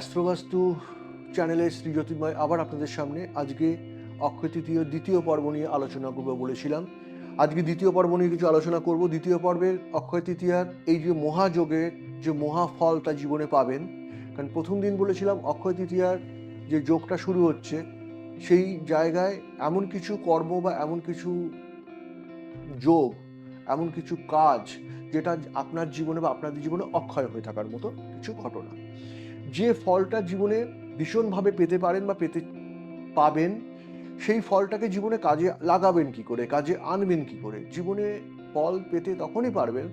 অ্যাস্ট্রোবাস্তু চ্যানেলের শ্রী জ্যোতির্ময় আবার আপনাদের সামনে। আজকে অক্ষয় তৃতীয়, দ্বিতীয় পর্ব নিয়ে আলোচনা করব বলেছিলাম। আজকে দ্বিতীয় পর্ব নিয়ে কিছু আলোচনা করব। দ্বিতীয় পর্বের অক্ষয় তৃতীয়ার এই যে মহাযোগের যে মহাফল তা জীবনে পাবেন। কারণ প্রথম দিন বলেছিলাম অক্ষয় তৃতীয়ার যে যোগটা শুরু হচ্ছে, সেই জায়গায় এমন কিছু কর্ম বা এমন কিছু যোগ, এমন কিছু কাজ যেটা আপনার জীবনে বা আপনাদের জীবনে অক্ষয় হয়ে থাকার মতো কিছু ঘটনা। যে ফলটা জীবনে ভীষণভাবে পেতে পারেন বা পেতে পাবেন, সেই ফলটাকে জীবনে কাজে লাগাবেন কি করে? কাজে আনবেন কি করে? জীবনে ফল পেতে তখনই পারবেন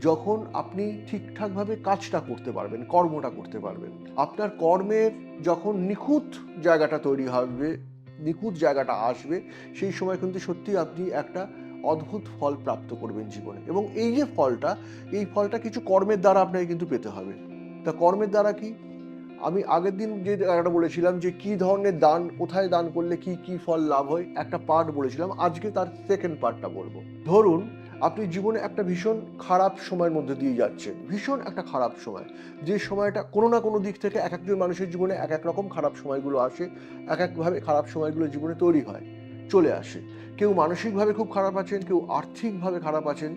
যখন আপনি ঠিকঠাকভাবে কাজটা করতে পারবেন, কর্মটা করতে পারবেন। আপনার কর্মের যখন নিখুঁত জায়গাটা তৈরি হবে, নিখুঁত জায়গাটা আসবে, সেই সময় কিন্তু সত্যি আপনি একটা অদ্ভুত ফল প্রাপ্ত করবেন জীবনে। এবং এই যে ফলটা, এই ফলটা কিছু কর্মের দ্বারা আপনাকে কিন্তু পেতে হবে। তা কর্মের দ্বারা কি? আমি আগের দিন যে জায়গাটা বলেছিলাম যে কি ধরনের দান, কোথায় দান করলে কি কি ফল লাভ হয়, একটা পার্ট বলেছিলাম। আজকে তার সেকেন্ড পার্টটা বলব। ধরুন, আপনি জীবনে একটা ভীষণ খারাপ সময়ের মধ্যে দিয়ে যাচ্ছেন। ভীষণ একটা খারাপ সময়। যে সময়টা কোনো না কোনো দিক থেকে এক একজন মানুষের জীবনে এক এক রকম খারাপ সময়গুলো আসে, এক একভাবে খারাপ সময়গুলো জীবনে তৈরি হয়, চলে আসে। কেউ মানসিকভাবে খুব খারাপ আছেন, কেউ আর্থিকভাবে খারাপ আছেন,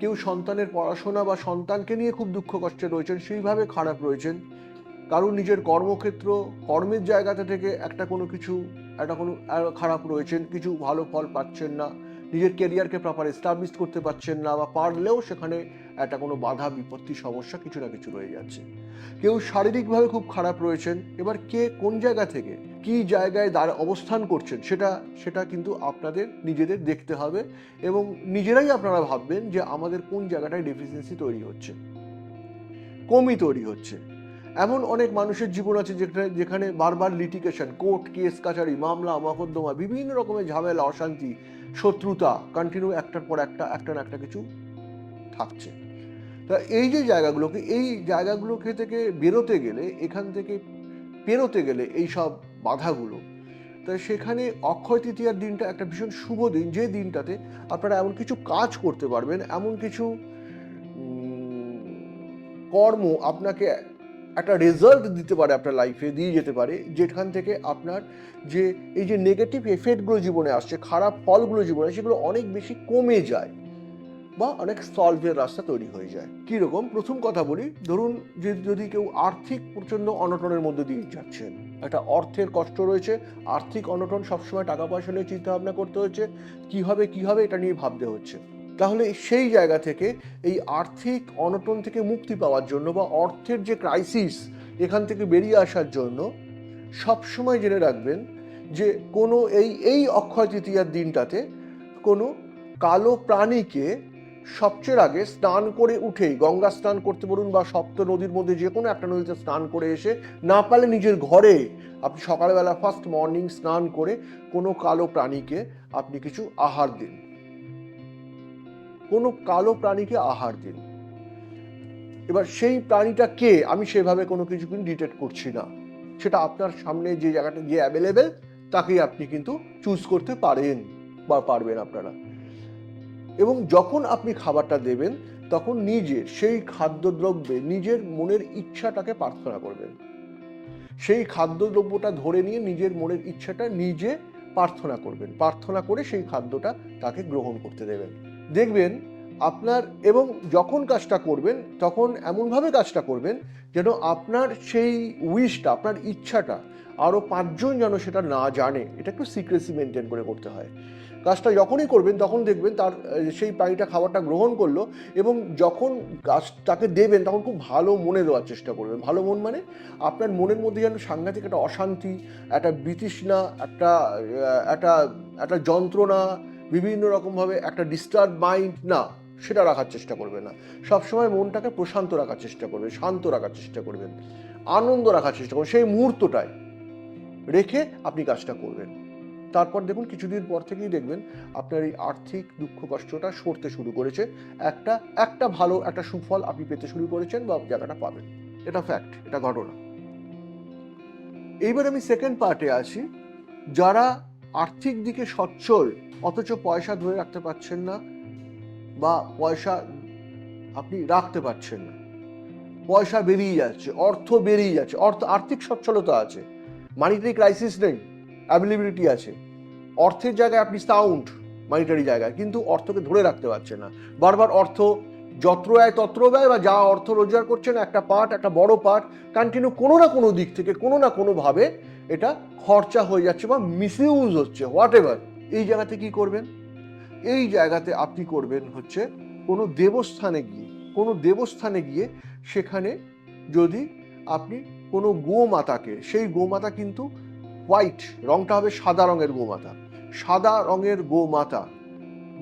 কেউ সন্তানের পড়াশোনা বা সন্তানকে নিয়ে খুব দুঃখ কষ্টে রয়েছেন, সেইভাবে খারাপ রয়েছেন। কারণ নিজের কর্মক্ষেত্র, কর্মের জায়গাটা থেকে একটা কোনো কিছু, একটা কোনো খারাপ রয়েছেন, কিছু ভালো ফল পাচ্ছেন না, নিজের কেরিয়ারকে প্রপার এস্টাবলিশ করতে পারছেন না, বা পারলেও সেখানে একটা কোনো বাধা, বিপত্তি, সমস্যা কিছু না কিছু রয়ে যাচ্ছে। কেউ শারীরিকভাবে খুব খারাপ রয়েছেন, এবার কে কোন জায়গা থেকে, কি জায়গায় দাঁড়, অবস্থান করছেন, সেটা সেটা কিন্তু আপনাদের নিজেদের দেখতে হবে, এবং নিজেরাই আপনারা ভাববেন যে আমাদের কোন জায়গাটায় ডেফিসিয়েন্সি তৈরি হচ্ছে কমই তৈরি হচ্ছে। এমন অনেক মানুষের জীবন আছে যেখানে যেখানে বারবার লিটিগেশন কোর্ট কেস কাছারি মামলা, মকদ্দমা, বিভিন্ন রকমের ঝামেলা, অশান্তি, শত্রুতা কন্টিনিউ একটার পর একটা একটা না একটা কিছু থাকছে। তা এই যে জায়গাগুলোকে, এই জায়গাগুলোকে থেকে বেরোতে গেলে, এখান থেকে পেরোতে গেলে এই সব বাধাগুলো, তা সেখানে অক্ষয় তৃতীয়ার দিনটা একটা ভীষণ শুভ দিন। যে দিনটাতে আপনারা এমন কিছু কাজ করতে পারবেন, এমন কিছু কর্ম আপনাকে একটা রেজাল্ট দিতে পারে আপনার লাইফে দিয়ে যেতে পারে, যেখান থেকে আপনার যে, এই যে নেগেটিভ এফেক্টগুলো জীবনে আসছে, খারাপ ফলগুলো জীবনে সেগুলো অনেক বেশি কমে যায় বা অনেক সলভের রাস্তা তৈরি হয়ে যায়। কীরকম প্রথম কথা বলি, ধরুন যে, যদি কেউ আর্থিক প্রচণ্ড অনটনের মধ্যে দিয়ে যাচ্ছেন, একটা অর্থের কষ্ট রয়েছে, আর্থিক অনটন সবসময় টাকা পয়সা নিয়ে চিন্তা ভাবনা করতে হচ্ছে, কী হবে কী হবে, এটা নিয়ে ভাবতে হচ্ছে। তাহলে সেই জায়গা থেকে এই আর্থিক অনটন থেকে মুক্তি পাওয়ার জন্য বা অর্থের যে ক্রাইসিস এখান থেকে বেরিয়ে আসার জন্য সবসময় জেনে রাখবেন যে কোনো এই এই অক্ষয় তৃতীয়ার দিনটাতে কোনো কালো প্রাণীকে সবচেয়ে আগে স্নান করে উঠেই গঙ্গা স্নান করতে বলুন বা সপ্ত নদীর মধ্যে যে কোনো একটা নদীতে স্নান করে এসে না পারলে নিজের ঘরে আপনি সকালবেলা ফার্স্ট মর্নিং স্নান করে কোনো কালো প্রাণীকে আপনি কিছু আহার দিন। কোনো কালো প্রাণীকে আহার দিন। এবার সেই প্রাণীটা কে? আমি সেভাবে কোনো কিছু কিন্তু ডিটেক্ট করছি না। সেটা আপনার সামনে যে জায়গাটা যে অ্যাভেলেবেল তাকেই আপনি কিন্তু চুজ করতে পারেন বা পারবেন আপনারা। এবং যখন আপনি খাবারটা দেবেন, তখন নিজে সেই খাদ্যদ্রব্যে নিজের মনের ইচ্ছাটাকে প্রার্থনা করবেন। সেই খাদ্যদ্রব্যটা ধরে নিয়ে নিজের মনের ইচ্ছাটা নিজে প্রার্থনা করবেন। প্রার্থনা করে সেই খাদ্যটা তাকে গ্রহণ করতে দেবেন। দেখবেন আপনার এবং যখন কাজটা করবেন, তখন এমনভাবে কাজটা করবেন যেন আপনার সেই উইশটা আপনার ইচ্ছাটা আরও পাঁচজন যেন সেটা না জানে। এটা একটু সিক্রেসি মেনটেন করে করতে হয়। কাজটা যখনই করবেন, তখন দেখবেন তার সেই প্রাণীটা খাবারটা গ্রহণ করল এবং যখন গাছ তাকে দেবেন, তখন খুব ভালো মনে দেওয়ার চেষ্টা করবেন। ভালো মন মানে আপনার মনের মধ্যে যেন সাংঘাতিক একটা অশান্তি, একটা বিতৃষ্ণা, একটা একটা একটা যন্ত্রণা বিভিন্ন রকমভাবে একটা ডিস্টার্ব মাইন্ড না, সেটা রাখার চেষ্টা করবে না। সবসময় মনটাকে প্রশান্ত রাখার চেষ্টা করবে, শান্ত রাখার চেষ্টা করবেন আনন্দ রাখার চেষ্টা করবেন সেই মুহূর্তটায় রেখে আপনি কাজটা করবেন। তারপর দেখুন, কিছুদিন পর থেকেই দেখবেন, আপনার এই আর্থিক দুঃখ কষ্টটা সরতে শুরু করেছে। একটা একটা ভালো, একটা সুফল আপনি পেতে শুরু করেছেন বা জায়গাটা পাবেন। এটা ফ্যাক্ট এটা ঘটনা। এইবার আমি সেকেন্ড পার্টে আছি। যারা আর্থিক দিকে সচ্ছল অথচ পয়সা ধরে রাখতে পারছেন না বা পয়সা আপনি রাখতে পারছেন না। পয়সা বেরিয়ে যাচ্ছে, অর্থ বেরিয়ে যাচ্ছে, অর্থ, আর্থিক সচ্ছলতা আছে মানিটারি ক্রাইসিস নেই অ্যাভেলেবিলিটি আছে। অর্থের জায়গায় আপনি সাউন্ড মানিটারি জায়গায়, কিন্তু অর্থকে ধরে রাখতে পারছে না। বারবার অর্থ যত্র আয় তত্র ব্যয় বা যা অর্থ রোজগার করছেন, একটা পার্ট একটা বড় পার্ট কন্টিনিউ কোনো না কোনো দিক থেকে, কোনো না কোনোভাবে এটা খরচা হয়ে যাচ্ছে বা মিসইউজ হচ্ছে হোয়াট এভার এই জায়গাতে কি করবেন? এই জায়গাতে আপনি করবেন হচ্ছে কোনো দেবস্থানে গিয়ে, কোনো দেবস্থানে গিয়ে সেখানে যদি আপনি কোনো গোমাতাকে, সেই গোমাতা কিন্তু হোয়াইট, রংটা হবে সাদা রঙের গোমাতা, সাদা রঙের গোমাতা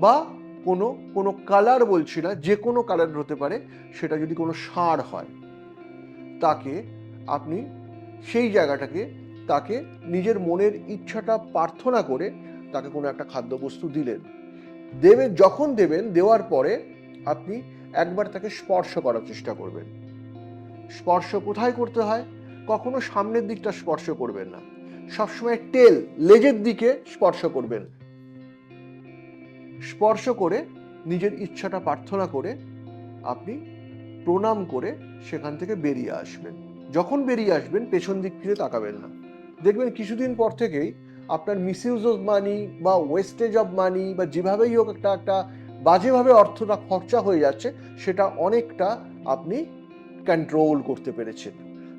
বা কোনো কোনো কালার বলছি না, যে কোনো কালার হতে পারে, সেটা যদি কোনো সার হয়, তাকে আপনি সেই জায়গাটাকে, তাকে নিজের মনের ইচ্ছাটা প্রার্থনা করে তাকে কোনো একটা খাদ্যবস্তু দিলেন। দেবেন, যখন দেবেন, দেওয়ার পরে আপনি একবার তাকে স্পর্শ করার চেষ্টা করবেন। স্পর্শ কোথায় করতে হয়? কখনো সামনের দিকটা স্পর্শ করবেন না। সবসময় টেল, লেজের দিকে স্পর্শ করবেন। স্পর্শ করে নিজের ইচ্ছাটা প্রার্থনা করে আপনি প্রণাম করে সেখান থেকে বেরিয়ে আসবেন। যখন বেরিয়ে আসবেন, পেছন দিক ফিরে তাকাবেন না। দেখবেন কিছুদিন পর থেকেই আপনার মিসইউজ অফ মানি বা ওয়েস্টেজ অফ মানি বা যেভাবেই হোক একটা একটা বাজেভাবে অর্থটা খরচা হয়ে যাচ্ছে, সেটা অনেকটা আপনি কন্ট্রোল করতে পেরেছেন।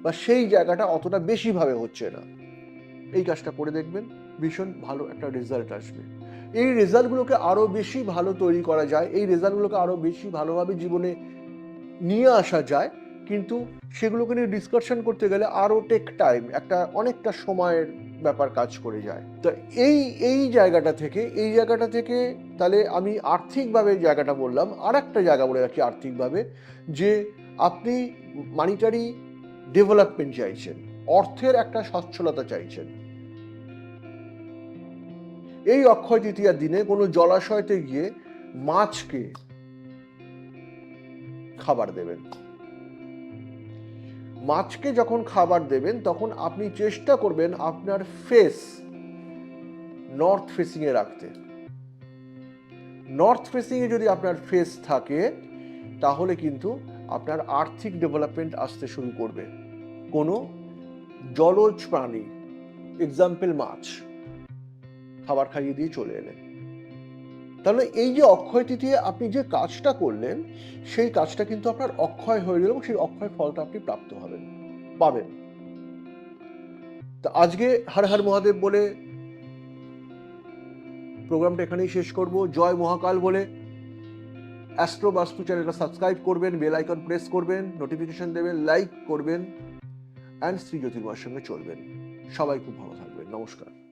বা সেই জায়গাটা অতটা বেশিভাবে হচ্ছে না। এই কাজটা করে দেখবেন, ভীষণ ভালো একটা রেজাল্ট আসবে। এই রেজাল্টগুলোকে আরও বেশি ভালো তৈরি করা যায়, এই রেজাল্টগুলোকে আরও বেশি ভালোভাবে জীবনে নিয়ে আসা যায়, কিন্তু সেগুলোকে নিয়ে ডিসকাশন করতে গেলে আরও টেক টাইম একটা অনেকটা সময়ের ব্যাপার কাজ করে যায়। তো এই এই জায়গাটা থেকে, এই জায়গাটা থেকে তাহলে আমি আর্থিকভাবে জায়গাটা বললাম আর একটা জায়গা বলে রাখি আর্থিকভাবে, যে আপনি মানিটারি ডেভেলপমেন্ট চাইছেন, অর্থের একটা সচ্ছলতা চাইছেন। এই অক্ষয় তৃতীয়ার দিনে কোনো জলাশয়তে গিয়ে মাছকে খাবার দেবেন। মাছকে যখন খাবার দেবেন, তখন আপনি চেষ্টা করবেন আপনার ফেস নর্থ ফেসিং এ রাখতে। নর্থ ফেসিং এ যদি আপনার ফেস থাকে, তাহলে কিন্তু আপনার আর্থিক ডেভেলপমেন্ট আসতে শুরু করবে। কোনো জলজ প্রাণী এক্সাম্পল মাছ, খাবার খাইয়ে দিয়ে চলে এলেন। তাহলে এই যে অক্ষয় তৃতীয় আপনি যে কাজটা করলেন, সেই কাজটা কিন্তু আপনার অক্ষয় হয়ে গেল এবং সেই অক্ষয় ফলটা আপনি প্রাপ্ত হবেন, পাবেন। তা আজকে হর হর মহাদেব বলে প্রোগ্রামটা এখানেই শেষ করব। জয় মহাকাল বলে অ্যাস্ট্রো বাস্তু চ্যানেলটা সাবস্ক্রাইব করবেন, বেল আইকন প্রেস করবেন, নোটিফিকেশন দেবেন, লাইক করবেন, অ্যান্ড শ্রী জ্যোতির্ময়ের সঙ্গে চলবেন। সবাই খুব ভালো থাকবেন। নমস্কার।